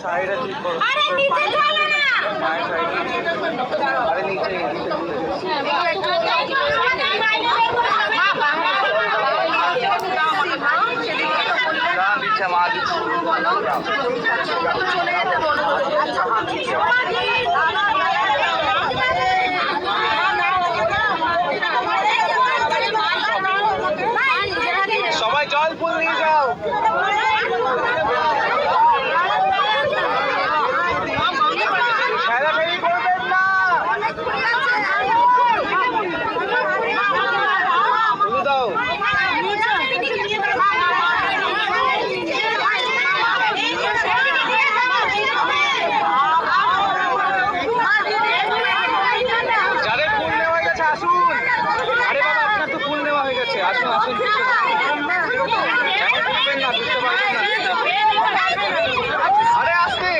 সাইডে ঠিক করো। আরে নিচে চলো না। আরে নিচে দাঁড়ান মা দিচ্ছে সবাই জল ফুল নিয়ে যাও ঠেলাঠেলি করবেন না ফুল দাও যাদের ফুল নেওয়া হয়ে গেছে আসুন আরে বাবা আপনার তো ফুল নেওয়া হয়ে গেছে আসুন আসুন পিছনে। এখন ঢুকবেন না ঢুকতে পারবেন না আরে আসতে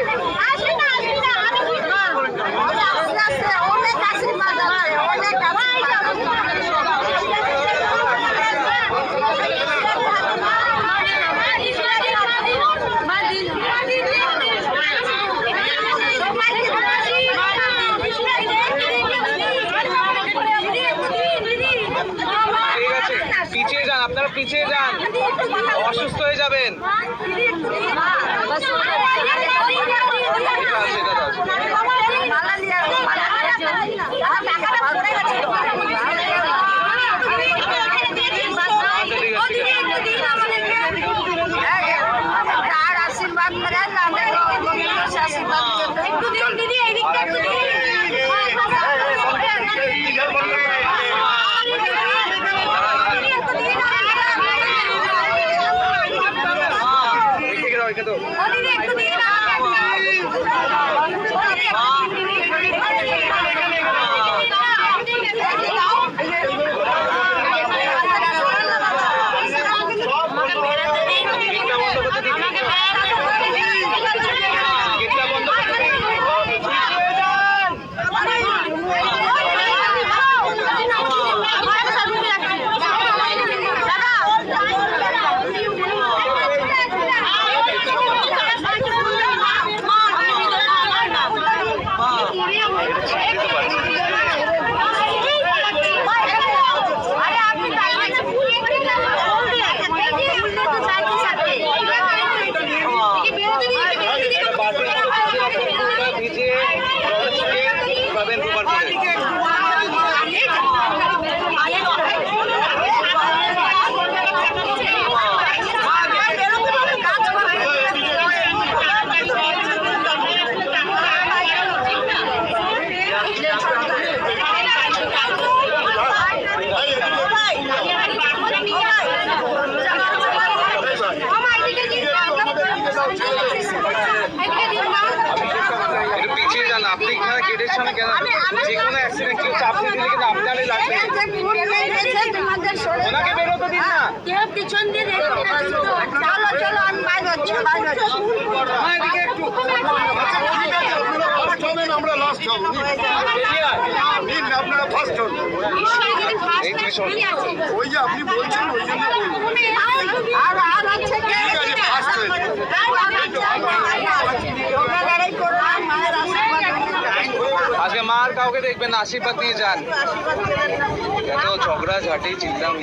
ঠিক আছে পিছিয়ে যান আপনারা পিছিয়ে যান অসুস্থ হয়ে যাবেন এটা আছে এটা আছে আশীর্বাদ করে আশীর্বাদ একটু দিন দিদি এদিকটা একটু এদিকে দাও, এদিকে দাও। গেটটা ছিটিয়ে পাবেন দুবার গেটের কেন? যে কোনো অ্যাক্সিডেন্ট কেউ চাপড়ে দিলে কিন্তু আপনারই লাগবে ওনাকে বেরোতে দিন না। পিছন দিয়ে দেখুন না কিন্তু। চলো চলো আমি বাইরে হচ্ছি বাইরে এদিকে একটু। আমরা লাস্ট হব আয়। নিন আপনারা ফার্স্ট হন। ওই যে আপনি বলছেন ওই জন্য আর আর আছে ঠিক আছে ফার্স্ট হয়ে যাবে। তোমরা লড়াই করো না, মায়ের আশীর্বাদ নিয়ে যাও। আজকে মা আর কাউকে দেখবেন আশীর্বাদ নিয়ে যান। এত ঝগড়া ঝাঁটি চিল্লাম।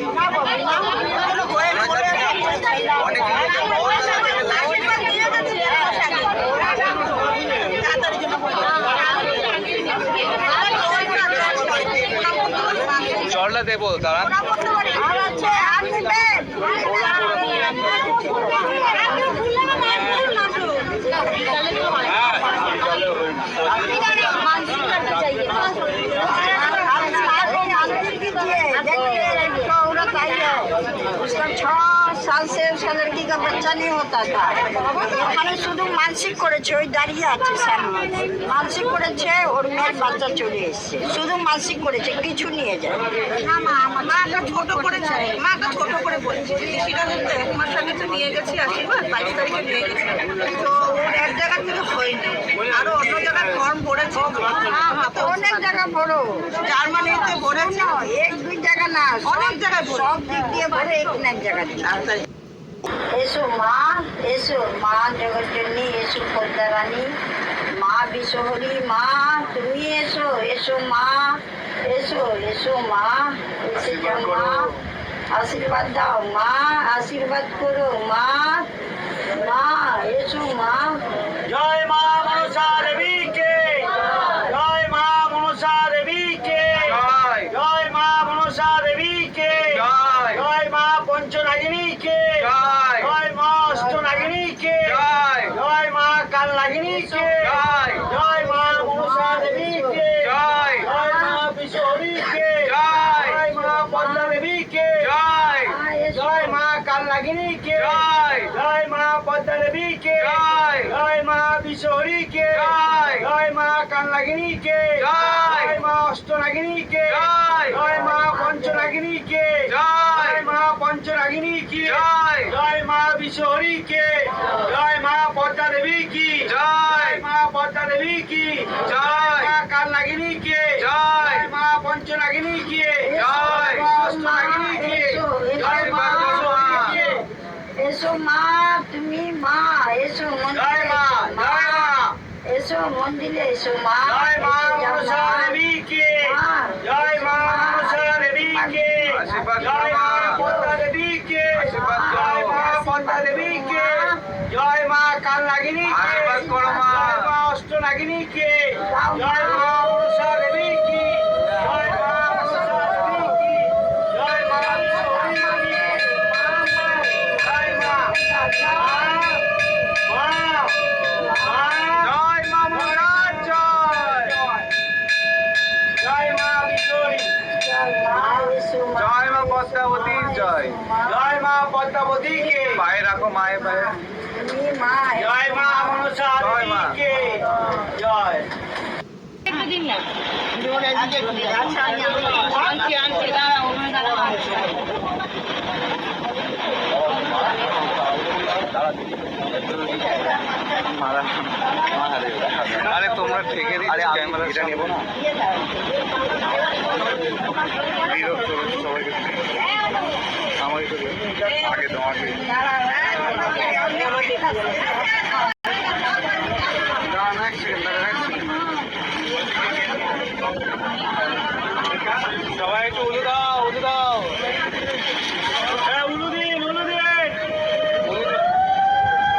জলটা দেবো দাঁড়ান। আর আছে, আর নেবেন? उसका छह साल से उसका लड़की का बच्चा नहीं होता था ওখানে শুধু মানসিক করেছে ওই দাঁড়িয়ে আছে সামনে মানসিক করেছে ওর মেয়ের বাচ্চা চলে এসছে শুধু মানসিক করেছে কিছু নিয়ে যায় না মা আমার মাটা ছোট করেছে মাটা ছোট করে বলেছে সেটা তোমার সঙ্গে তো নিয়ে গেছি আশীর্বাদ বাইশ তারিখে নিয়ে গেছি তো ওর এক জায়গা থেকে হয়নি আরো অন্য জায়গায় ফর্ম পড়েছে অনেক জায়গা পড়ো জার্মানিতে পড়েছে এক দুই জায়গা না অনেক জায়গায় সব দিক দিয়ে ভরে এক এক জায়গা দিয়ে এসো মা এসো। মা এসো পদ্মারানী। মা বিশ্বহরি মা তুমি এসো এসো মা এসো এসো মা এসে যাও মা আশীর্বাদ দাও মা আশীর্বাদ করো মা। মা এসো মা। জয় মা মনসা দেবীকে জয় মা মনসা দেবীকে জয়। জয় মা মনসা দেবীকে জয়। জয় মা পঞ্চনাগিনীকে জয়। জয় মা অষ্টনাগিনীকে জয়। জয় মা কালনাগিনীকে জয়। জয় মা মনসা দেবীকে জয়। জয় মা বিশ্বহরীকে জয়। জয় মা পদ্মা দেবীকে জয় জয় মা কালনাগিনীকে জয়। জয় মা পদ্মা দেবীকে জয়। জয় মা বিশ্বহরীকে জয়। মা কালনাগিনীকে জয়। জয় মা অষ্টনাগিনীকে জয়। জয় মা পঞ্চনাগিনীকে জয়। জয় মা পঞ্চনাগিনীকে জয়। জয় মা বিশ্বহরীকে জয় মা পদ্মা দেবী কি জয়। মা পদ্মা দেবী কি জয়। মা কালনাগিনীকে জয়। মা পঞ্চনাগিনীকে জয়। মা অষ্টনাগিনীকে এসো, এসো জয় মা মা। বিশ্বহরীকে এসো মা তুমি মা এসো জয় মা মন্দিরে জয় মা এসো মন্দিরে এসো। মা জয় মা মনসা মা। দেবীকে জয় মা মনসা আশীর্বাদ জয় মা মা। পদ্মা দেবীকে আশীর্বাদ জয় করো। মা পদ্মা দেবীকে জয় মা কালনাগিনীকে আশীর্বাদ করো মা। জয় মা অষ্টনাগিনীকে জয় মা মনসা দেবীকে জয় মা মনসা দেবীকে জয় মা বিশ্বহরীকে জয় মা মা মা জয় মা মনসার জয় জয় মা বিশ্বহরী জয় মা এসো মা জয় মা পদ্মাবতীর জয় জয় মা পদ্মাবতীকে পায়ে রাখো মায়ের পায়ে। মা জয়। মা জয় মা। দেবীকে জয় আরে তোমরা ঠেকে দিচ্ছ ক্যামেরা এটা নেব না। বিরক্ত সবাইকে। আগে তোমাকে দাঁড়ান এক সেকেন্ড দাঁড়ান এক সেকেন্ড সবাই একটু উলু দাও উলু দাও হ্যাঁ উলু দিন উলু দিন উলু দাও।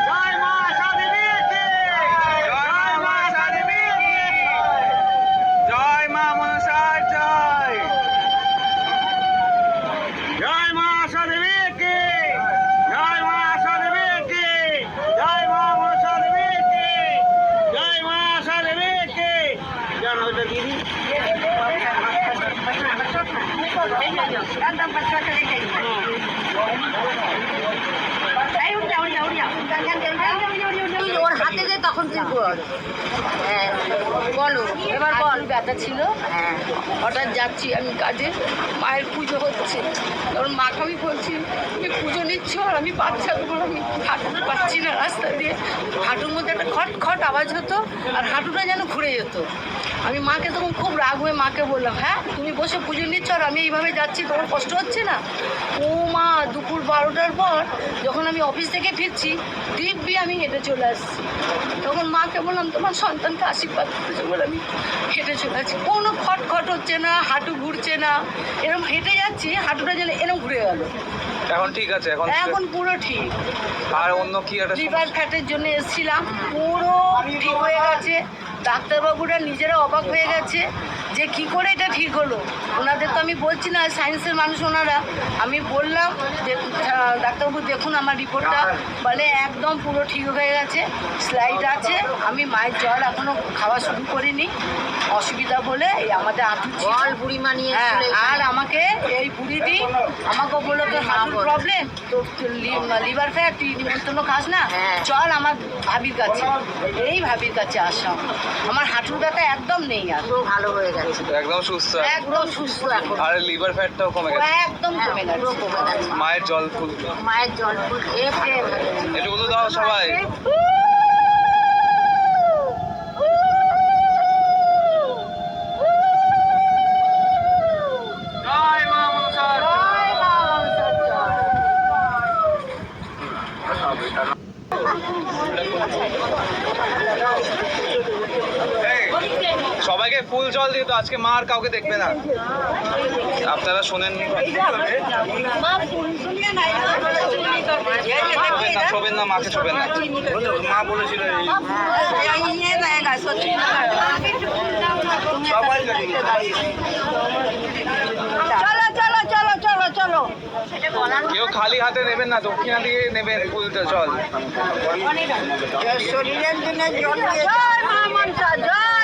জয় মা আশা দেবীকে জয় মা মনসা দেবীকে। জয় মা মনসার জয় জয় মা আশা দেবীকে জয় মা আশা দেবীকে জয় মা মনসা দেবীকে জয় মা আশা দেবীকে জানো এটা দিদি ওর হাতে যে তখন তুই বল হ্যাঁ বলো ব্যথা ছিল। হঠাৎ যাচ্ছি আমি কাজে, মায়ের পুজো হচ্ছে। তখন মাকে আমি বলছি, তুমি পুজো নিচ্ছ আর আমি বাচ্চাগুলো, আমি হাঁটতে পারছি না রাস্তা দিয়ে। হাঁটুর মধ্যে একটা খট খট আওয়াজ হতো আর হাঁটুটা যেন ঘুরে যেত। আমি মাকে তখন খুব রাগ হয়ে মাকে বললাম হ্যাঁ তুমি বসে পুজো নিচ্ছ আর আমি এইভাবে যাচ্ছি তোমার কষ্ট হচ্ছে না? ও মা দুপুর বারোটার পর যখন আমি অফিস থেকে ফিরছি দিব্যি আমি হেঁটে চলে আসছি। তখন মাকে বললাম তোমার সন্তানকে আশীর্বাদ করেছে বলে আমি হেঁটে চলে আসছি। কোনো খটখট হচ্ছে না হাঁটু ঘুরছে না এরকম হেঁটে যাচ্ছি হাঁটুটা যেন এরকম ঘুরে গেল। এখন ঠিক আছে এখন এখন পুরো ঠিক। আর অন্য কি একটা লিভার ফ্যাটের জন্য এসেছিলাম পুরো ঠিক হয়ে গেছে ডাক্তারবাবুরা নিজেরা অবাক হয়ে গেছে যে কি করে এটা ঠিক হলো। ওনাদের তো আমি বলছি না সায়েন্সের মানুষ ওনারা। আমি বললাম যে ডাক্তারবাবু দেখুন আমার রিপোর্টটা। বলে একদম পুরো ঠিক হয়ে গেছে স্লাইড আছে। আমি মায়ের জল এখনও খাওয়া শুরু করিনি অসুবিধা বলে এই আমাদের আঁটু ছিল। বল বুড়িমা নিয়ে হ্যাঁ আর আমাকে এই বুড়িদি আমাকে বলল তো প্রবলেম তোর লিভার ফ্যাট তুই নিমন্ত্রণ খাস না? হ্যাঁ। চল আমার ভাবির কাছে। এই ভাবির কাছে আসলাম আমার হাঁটুর ব্যথা একদম নেই আর। পুরো ভালো হয়ে গেছে। একদম সুস্থ একদম সুস্থ এখন। আর লিভার ফ্যাটটাও কমে গেছে? একদম কমে পুরো গেছে কমে গেছে। মায়ের জল ফুল। মায়ের জল ফুল খেয়ে খেয়ে এটুকু তো দাও সবাই। সকাল থেকে তো আজকে মা আর কাউকে দেখবে না। আপনারা শোনেন। না মাকে না। মা বলেছিল কেউ খালি হাতে নেবেন না দক্ষিণা দিয়ে নেবেন ফুলটা চল। শরীরের জন্য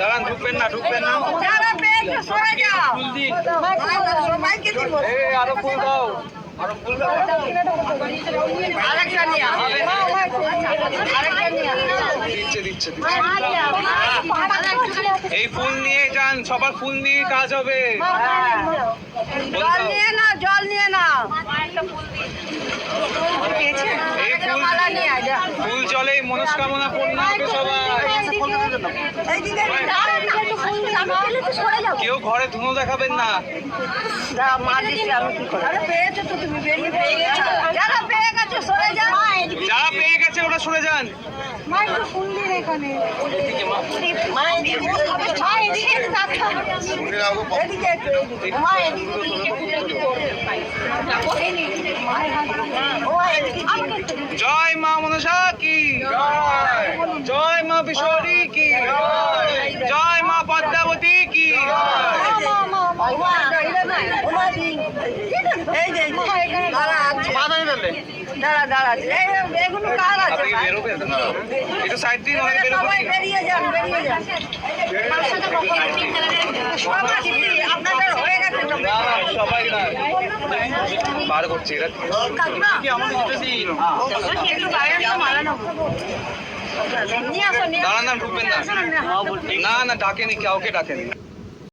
দাঁড়ান ঢুকবেন না ঢুকবেন না সবাইকে দিব এ আরও ফুল দাও আরও ফুল দাও আরেকটা নিয়ে আরেকটা দিচ্ছে দিচ্ছে দিচ্ছে। এই ফুল নিয়ে যান সবার ফুল নিয়ে কাজ হবে জল নিয়ে নাও জল নিয়ে নাও এই ফুল মালা নিয়ে আয়, যা। ফুল জলে মনস্কামনা পূর্ণ হবে সবাই এইদিকে দাঁড়াও, একটু ফুল দাও। কেউ ঘরে ধুনো দেখাবেন না। দাও, মা দিচ্ছে, আমি কি করব? আরে পেয়েছ তো তুমি, বেরিয়ে পেয়ে গেছো। যারা পেয়ে গেছো, সরে যাও। যারা পেয়ে গেছে ওরা সরে যান। জয় মা মনসা কি? জয় মা বিশ্বরী কি? জয়। বার করছি। দাঁড়ান ঢুকবেন না না ডাকেনি কাউকে ডাকেনি